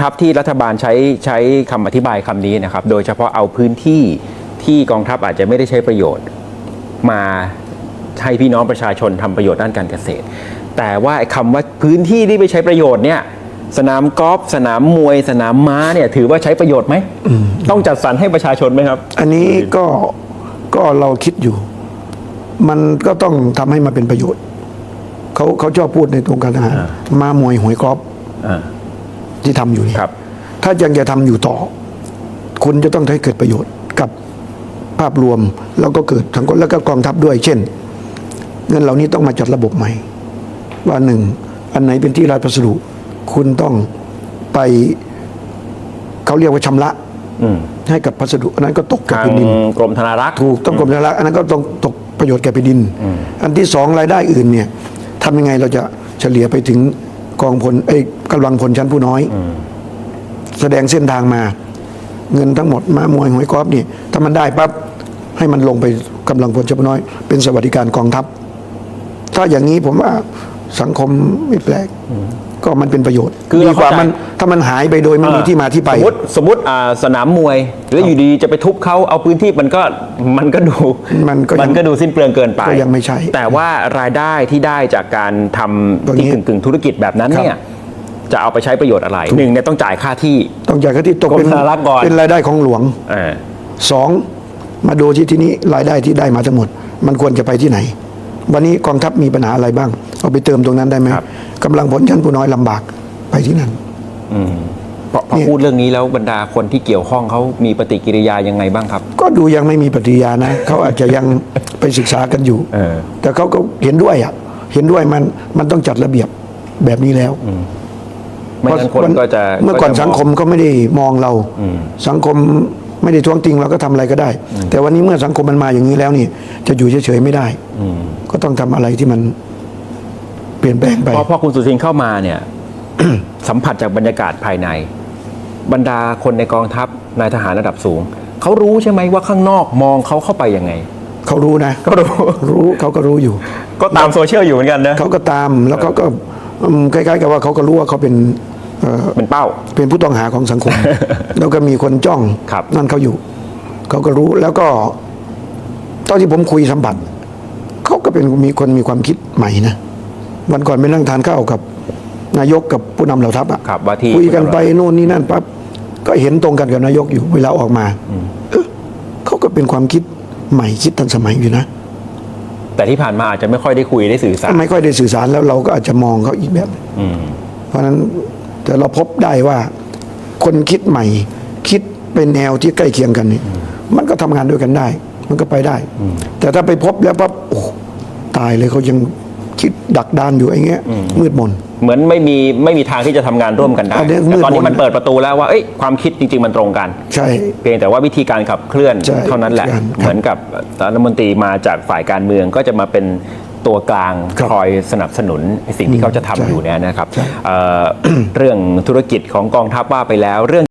ครับที่รัฐบาลใช้ใช้คำอธิบายคำนี้นะครับ โดยเฉพาะเอาพื้นที่ที่กองทัพอาจจะไม่ได้ใช้ประโยชน์ มาให้พี่น้องประชาชนทำประโยชน์ด้านการเกษตร แต่ว่าไอ้คำว่าพื้นที่ที่ไปใช้ประโยชน์เนี่ยสนามกอล์ฟสนามมวย สนามม้าเนี่ยถือว่าใช้ประโยชน์ไหมต้องจัดสรรให้ประชาชนไหมครับ อันนี้ก็ก็เราคิดอยู่ มันก็ต้องทำให้มันเป็นประโยชน์เขาเขาชอบพูดในตรงการทหารมามวยหวยกรอบอ่า ที่ทำอยู่นี่ครับ ถ้ายังจะทำอยู่ต่อ คุณจะต้องให้เกิดประโยชน์กับภาพรวมแล้วก็เกิดสังคมแล้วก็กองทัพด้วย เช่น เงินเหล่านี้ต้องมาจัดระบบใหม่ ว่าหนึ่งอันไหนเป็นที่ราชพัสดุ คุณต้องไปเขาเรียกว่าชำระอืมให้กับพัสดุอันนั้นก็ตกกับทางแผ่นดินกรมธนารักษ์ถูกต้องกรมธนารักษ์อันนั้นก็ต้องตกประโยชน์แก่แผ่นดิน อันที่สองรายได้อื่นเนี่ยทำยังไงเราจะเฉลี่ยไปถึง กองพลเอ้ยกำลังพลชั้นผู้น้อย แสดงเส้นทางมา เงินทั้งหมดมามวยหวยกอล์ฟนี่ถ้ามันได้ปั๊บให้มันลงไปกำลังพลชั้นผู้น้อย เป็นสวัสดิการกองทัพ ถ้าอย่างนี้ผมว่า สังคมไม่แปลก ก็มันเป็นประโยชน์คือดีเรากว่าเข้าใจ มันถ้ามันหายไปโดยไม่มีที่มาที่ไป สมมติสมมติอ่าสนามมวย แล้วอยู่ดีจะไปทุบเขาเอาพื้นที่มันก็มันก็ดูมันก็ยังมันก็ดูสิ้นเปลืองเกินไปก็ยังไม่ใช่แต่ว่ารายได้ที่ได้จากการทำตรงนี้ที่กึ่งกึ่งๆธุรกิจแบบนั้นครับเนี่ยจะเอาไปใช้ประโยชน์อะไรหนึ่งเนี่ยต้องจ่ายค่าที่ ต้องจ่ายค่าที่ตกเป็นกรมธนารักษ์ก่อนเป็นรายได้ของหลวงเออสองมาดูที่ที่นี้รายได้ที่ได้มาทั้งหมด มันควรจะไปที่ไหน วันนี้กองทัพมีปัญหาอะไรบ้าง เอาไปเติมตรงนั้นได้ไหมกำลังผลชั้นผู้น้อยลำบากไปที่นั่น อืมพอพอเนี่ย พูดเรื่องนี้แล้วบรรดาคนที่เกี่ยวข้องเขามีปฏิกิริยายังไงบ้างครับ ก็ดูยังไม่มีปฏิกิริยานะ เขาอาจจะยังไปศึกษากันอยู่ เออ แต่เขาก็เห็นด้วยอะ เห็นด้วยมันมันต้องจัดระเบียบแบบนี้แล้วไม่งั้นคนพราก็จะเมื่อก่อนจะสังคมก็ไม่ได้มองเรา สังคมไม่ได้ท้วงติงเราก็ทำอะไรก็ได้ แต่วันนี้เมื่อสังคมมันมาอย่างนี้แล้วนี่ จะอยู่เฉยๆไม่ได้ ก็ต้องทำอะไรที่มันเปลี่ยนแปลงไปพอพอคุณสุทินเข้ามาเนี่ย สัมผัสจากบรรยากาศภายใน บรรดาคนในกองทัพนายทหารระดับสูง เขารู้ใช่ไหมว่าข้างนอกมองเขาเข้าไปยังไง เขารู้นะเขารู้รู้เขาก็รู้อยู่ ก็ตามโซเชียลอยู่เหมือนกันนะเขาก็ตามแล้วเขาก็อืมคล้ายๆกับว่าเขาก็รู้ว่าเขาเป็นเอ่อเป็นเป้า เป็นผู้ต้องหาของสังคม แล้วก็มีคนจ้องครับนั่นเขาอยู่ เขาก็รู้แล้วก็ตอนที่ผมคุยสัมผัสเขา ก็เป็นมีคนมีความคิดใหม่นะวันก่อนไปนั่งทานข้าวกับ นายกกับผู้นำเหล่าทัพอะครับว่าที่ คุยกันไปโน่นนี่นั่นปั๊บก็เห็นตรงกันกับนายกอยู่เวลาออกมาเอ๊ะเขาก็เป็นความคิดใหม่คิดทันสมัยอยู่นะแต่ที่ผ่านมาอาจจะไม่ค่อยได้คุยได้สื่อสารไม่ค่อยได้สื่อสารแล้วเราก็อาจจะมองเขาอีกแบบ อืม เพราะฉะนั้นแต่เราพบได้ว่า คนคิดใหม่ คิดเป็นแนวที่ใกล้เคียงกันนี่มันก็ทำงานด้วยกันได้ มันก็ไปได้ แต่ถ้าไปพบแล้วปั๊บโอ้ ตายเลยเขายังคิดดักดานอยู่ไอ้เงี้ยมืดมนเหมือนไม่มีไม่มีทางที่จะทำงานร่วมกันได้อันนี้แต่ตอนนี้มืดมนมันเปิดประตูแล้วว่าเอ้ยความคิดจริง ๆ มันตรงกัน ใช่ เพียงแต่ว่าวิธีการขับเคลื่อนใช่เท่านั้นแหละครับเหมือนกับรัฐมนตรีมาจากฝ่ายการเมืองก็จะมาเป็นตัวกลางครับคอยสนับสนุนสิ่งที่เขาจะทำใช่อยู่เนี่ยนะครับใช่เอ่อเรื่องธุรกิจของกองทัพว่าไปแล้วเรื่อง